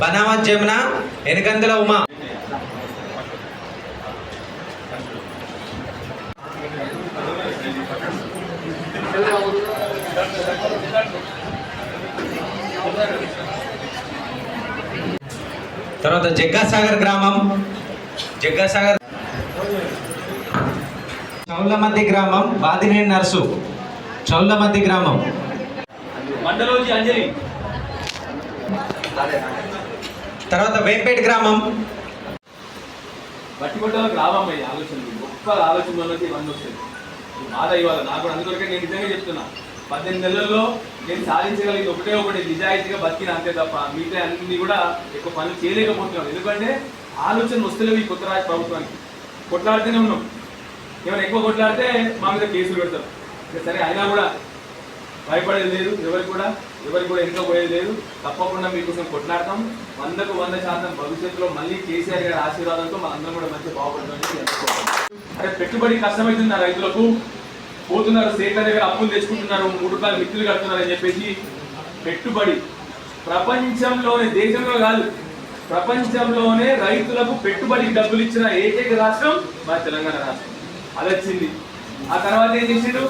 బనామత్ జమున ఎనకందుల ఉమా. తర్వాత జగ్గాసాగర్ గ్రామం. జగ్గాసాగర్ చౌలమద్ది గ్రామం బాదినేని నర్సు. చౌలమద్ది గ్రామం. మండలోజీ అంజలి. తర్వాత వేంపేట గ్రామం. బట్టి కొట్టాలకు లాభం అయ్యి ఆలోచన గొప్ప ఆలోచన వల్లకి ఇవన్నీ వస్తాయి. బాధ ఇవ్వాలి నాకు అందుకొరకే నేను నిజంగా చెప్తున్నా. పద్దెనిమిది నెలల్లో నేను సాధించగలిగింది ఒకటే ఒకటి నిజాయితీగా బతికిన అంతే తప్ప మిగతా అన్ని కూడా ఎక్కువ పనులు చేయలేకపోతున్నాం ఎందుకంటే ఆలోచన వస్తలేవు ఈ కొత్త రాజ ప్రభుత్వానికి. కొట్లాడితేనే ఉన్నాం. ఏమైనా ఎక్కువ కొట్లాడితే మా మీద కేసులు పెడతారు. ఇంకా సరే అయినా కూడా భయపడేది లేదు ఎవరికి కూడా ఎవరికి కూడా ఎంతో పోయేది లేదు. తప్పకుండా మీకోసం కొట్లాడతాం. వందకు వంద శాతం భవిష్యత్తులో మళ్ళీ కేసీఆర్ గారి ఆశీర్వాదంతో మనందరం కూడా మంచి బాగుపడతామని అరే పెట్టుబడి కష్టమవుతుంది ఆ రైతులకు. పోతున్నారు సేట్ల దగ్గర అప్పులు తెచ్చుకుంటున్నారు మూడు రూపాయలు మిత్రులు కడుతున్నారు అని చెప్పేసి పెట్టుబడి. ప్రపంచంలోనే దేశంలో కాదు ప్రపంచంలోనే రైతులకు పెట్టుబడి డబ్బులు ఇచ్చిన ఏకైక రాష్ట్రం మన తెలంగాణ రాష్ట్రం. అది వచ్చింది ఆ తర్వాత ఏం చేసిండు